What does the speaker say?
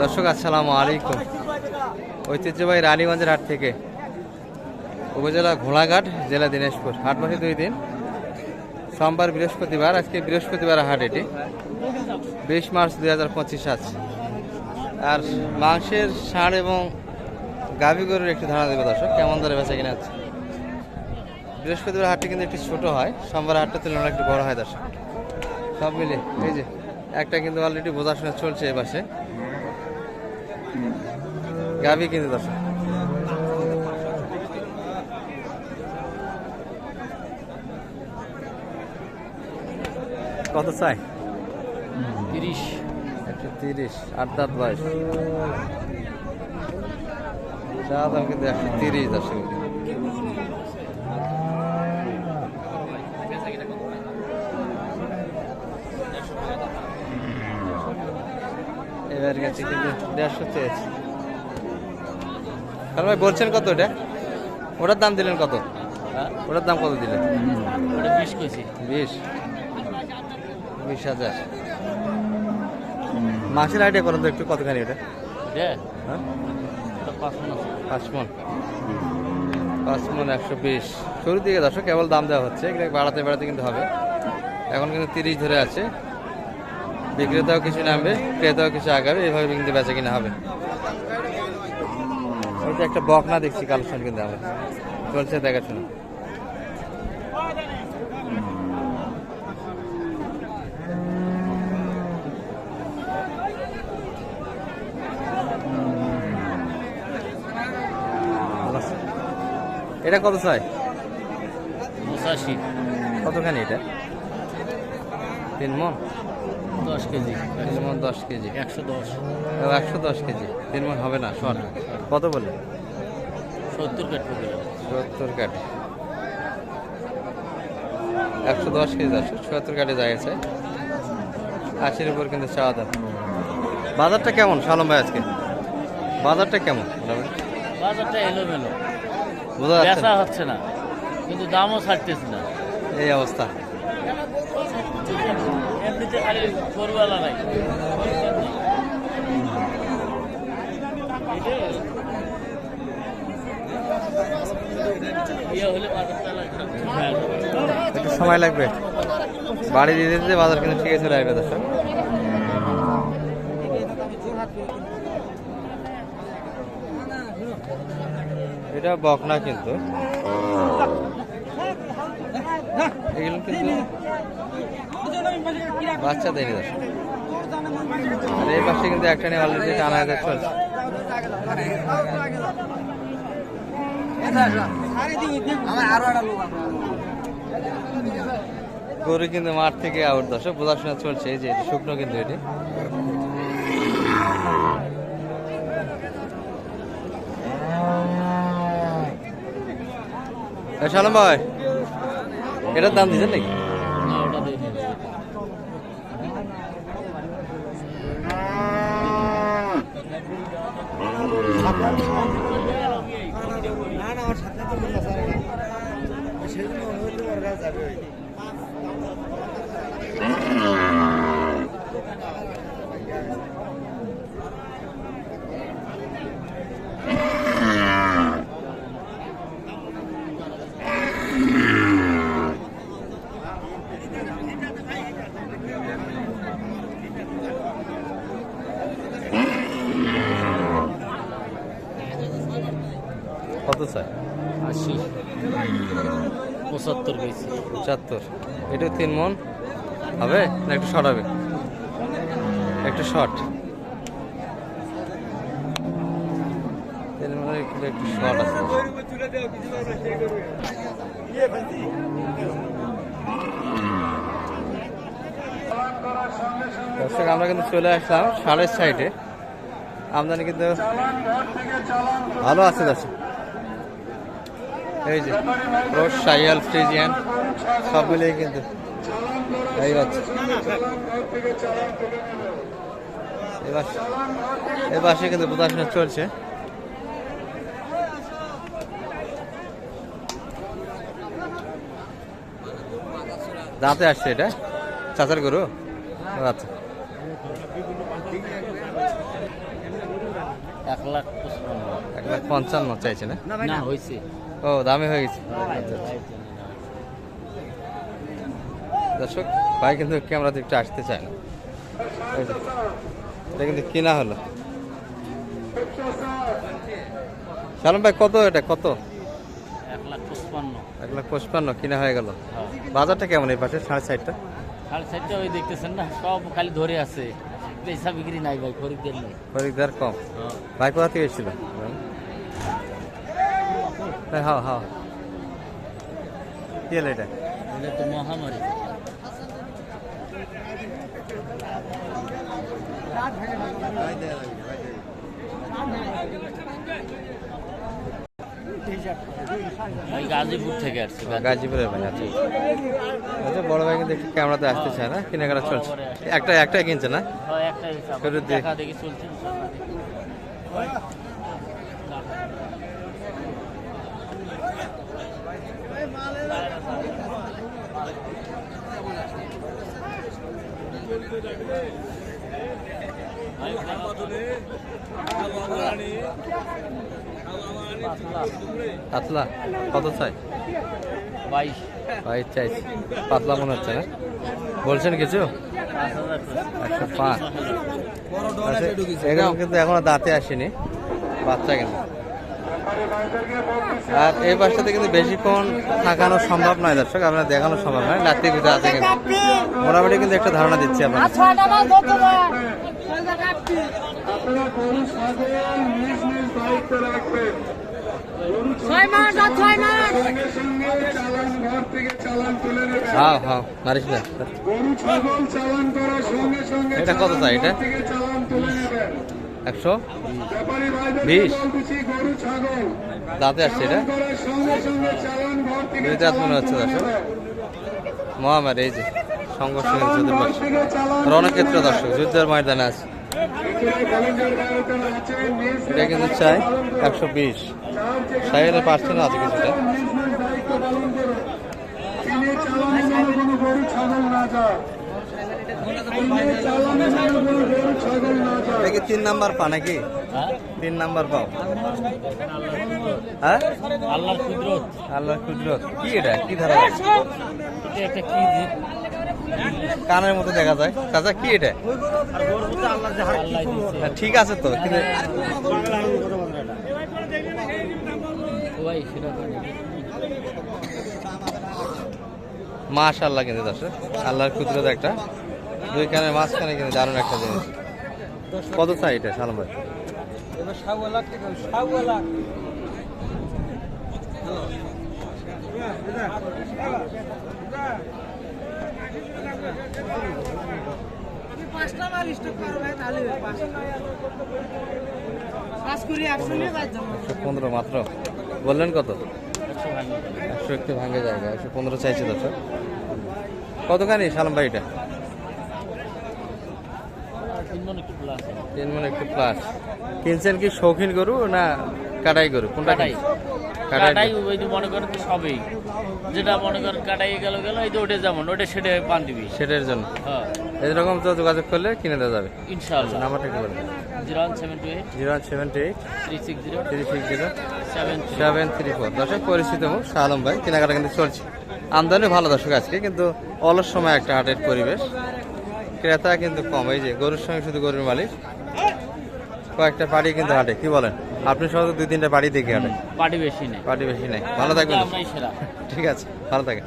দর্শক, আসসালামু আলাইকুম। ঐতিহ্যবাহী রানীগঞ্জের হাট থেকে উপজেলা ঘোড়াঘাট, জেলা দিনাজপুর। হাট বসে দুই দিন। সোমবার বৃহস্পতিবার, আজকে বৃহস্পতিবার হাট এটি। বিশ মার্চ দুই হাজার পঁচিশ আছে আর মাংসের ষাঁড় এবং গাভী গরুর একটু ধারণা দেবে দর্শক, কেমন দরে বেচা কিনা আছে বৃহস্পতিবার হাটটি কিন্তু একটু ছোট হয়, সোমবার হাটটা তুলনায় একটু বড় হয় দর্শক। সব মিলে এই যে, একটা কিন্তু অলরেডি বোঝাশোনা চলছে এ পাশে। গাভী কিন্তু দর্শক। কত চাই? তিরিশ। একশো তিরিশ আট দাঁত বয়স। চা দাম কিন্তু একশো তিরিশ দর্শক। এবার গেছে কিন্তু দেড়শো চেয়েছে কারণ ভাই বলছেন কত ওটা ওটার দাম দিলেন কত? ওটার দাম কত দিলেন? ওটা বিশ বিশ। হাজার। মাসের আইডিয়া করুন তো একটু কতখানি এটা দে হ্যাঁ? ওটা পাঁচ মন পাঁচ মন। একশো বিশ। শুরুর দিকে দর্শক কেবল দাম দেওয়া হচ্ছে এগুলো বাড়াতে বাড়াতে কিন্তু হবে। এখন কিন্তু তিরিশ ধরে আছে। বিক্রেতাও কিছু নামবে ক্রেতাও কিছু আগাবে এইভাবে কিন্তু বেচা কিনা হবে। যে একটা বকনা দেখছি কালেকশন কিন্তু আমার। চলছে দেখাশোনা এটা কত চাই? পঁচাশি। কতখানি এটা? তিন মন দশ কেজি। তিন মন দশ কেজি। একশো দশ। একশো দশ কেজি। তিন মন হবে না কত বললে সত্তর কাঠ পড়বে সত্তর কাঠে। একশো দশ কেজি আছে সত্তর কাঠে জায়গা আশির উপর কিন্তু চাওয়া দাম। বাজারটা কেমন সালম ভাই আজকে? বাজারটা কেমন? বাজারটা এলোমেলো। বোঝা যাচ্ছে হচ্ছে না কিন্তু দামও ছাড়তেছে না। এই অবস্থা। খালি গরুওয়ালা নাই ইয়ে একটু সময় লাগবে। বাড়ি দিতে দিতে বাজার কিন্তু ঠিক চলে আসবে দর্শক এটা বকনা কিন্তু। এগুলো কিন্তু বাচ্চা দেয়নি আর এই পাশে কিন্তু একটা নিয়ে অলরেডি টানা হাজার চলছে গরু কিন্তু মাঠ থেকে আউট দর্শক বোঝাশোনা চলছে। এই যে শুকনো কিন্তু এটি। সালাম ভাই, এটার দাম দিচ্ছেন নাকি? না ওটা দিয়ে কত চাই আশি। পঁচাত্তর কেজি পঁচাত্তর। এটা তিন মন? হবে না একটু শর্ট হবে? একটু শর্ট একটু শর্ট আছে। দর্শক আমরা কিন্তু চলে আসলাম সাড়ে সাইডে আমদানি কিন্তু ভালো আছে দর্শক। এই যে রোজ সাইয়াল ফ্রিজিয়ান, সব মিলিয়ে কিন্তু এই হচ্ছে এবার এবার কিন্তু প্রদর্শন চলছে। দাঁতে আসছে এটা? চাচার গরু? আচ্ছা। এক লাখ পঁচপান্ন। এক লাখ পঞ্চান্ন চাইছে না? না হয়েছে ও দামে হয়ে গেছে। দর্শক ভাই কিন্তু ক্যামেরাতে একটু আসতে চায় না। এটা কিন্তু কিনা হলো। সালাম ভাই কত এটা? কত? এক লাখ পঁচপান্ন। এক লাখ পঁচপান্ন কিনা হয়ে গেল। বাজারটা কেমন এই পাশে সাড়ে চারটা? সাড়ে চারটা ওই দেখতেছেন না? সব খালি ধরে আছে। পেশা বিক্রি নাই ভাই খরিদ্দার নেই খরিদ্দার কম ভাই কোথা থেকে এসেছিল হ্যাঁ হ্যাঁ হ্যাঁ কি হলো এটা এটা তো মহামারী ভাই গাজীপুর থেকে আসছে গাজীপুরের ভাই আচ্ছা। আচ্ছা বড় ভাই কিন্তু একটু ক্যামেরাতে আসতে চায় না? কেনাকাটা চলছে। একটা একটাই কিনছে না? হয় চলছে। পাতলা। কত চাই? বাইশ। ভাই চাইছি পাতলা মনে হচ্ছে না? বলছেন কিছু? করে। একশো পাঁচ আচ্ছা, এরকম কিন্তু এখনও দাঁতে আসেনি। বাচ্চা কিন্তু আর এই বাসটাতে কিন্তু বেশিক্ষণ থাকানো সম্ভব নয় দর্শক আপনার দেখানো সম্ভব নয় রাত্রির ভিতরে আছে কিন্তু। মোটামুটি কিন্তু একটা ধারণা দিচ্ছি আপনার এটা কত এটা? একশো? বিশ। দাঁতে আসছে এটা? মনে হচ্ছে মহামারী, এই যে সংঘর্ষ কিন্তু চতুর্পাশে রণক্ষেত্র দর্শক, যুদ্ধের ময়দানে আছে। এটা কিন্তু চাই একশো বিশ। সাইকেলের পার্সেন্ট আছে কিছুটা। কি তিন নাম্বার পা নাকি? হ্যাঁ? তিন নাম্বার পাও। হ্যাঁ? আল্লাহর কুদরত। আল্লাহ কুদরত। কি এটা? কি ধারা? একটা কি কানের মতো দেখা যায়। চাচা কি এটা? আল্লাহ হ্যাঁ, ঠিক আছে তো কিন্তু মাশাল্লাহ কিন্তু দর্শক আল্লাহর কুদরত একটা। দুই কানের মাঝখানে কিন্তু দারুণ একটা জিনিস। কত চাই এটা সালাম? ভাই পনেরো মাত্র। বললেন কত? একশো একটু ভাঙে জায়গা একশো পনেরো চাইছে দর্শক। কতখানি সালাম ভাই এটা? তিন মন একটু plus তিন মনে একটু প্লাস কিনছেন কি শৌখিন গরু না কাটাই গরু? কোনটা কাটাই। কাটাই ওই যে মনে করেন তো সবই। যেটা মনে করেন কাটাই গেল গেল এই যে ওটা যেমন ওটা সেটা পান দিবি। সেটার জন্য। হ্যাঁ। এরকম তো যোগাযোগ করলে কিনে দেওয়া যাবে। ইনশাআল্লাহ। নাম্বারটা একটু বলুন zero one seven two eight. Zero one seven two eight. Three six zero. Three six zero. Seven seven three four. দর্শক পরিচিত মুখ শাহ আলম ভাই। কেনাকাটা কিন্তু চলছে। আমদানি ভালো দর্শক আজকে কিন্তু অলস সময় একটা হাটের পরিবেশ। ক্রেতা কিন্তু কম। এই যে গরুর সঙ্গে শুধু গরুর মালিক। কয়েকটা পাড়ি কিন্তু হাটে। কি বলেন? আপনি সহ দুই তিনটা বাড়ি দেখে হাটে পার্টি বেশি নেই। পার্টি বেশি নেই। ভালো থাকবেন। ঠিক আছে ভালো থাকেন।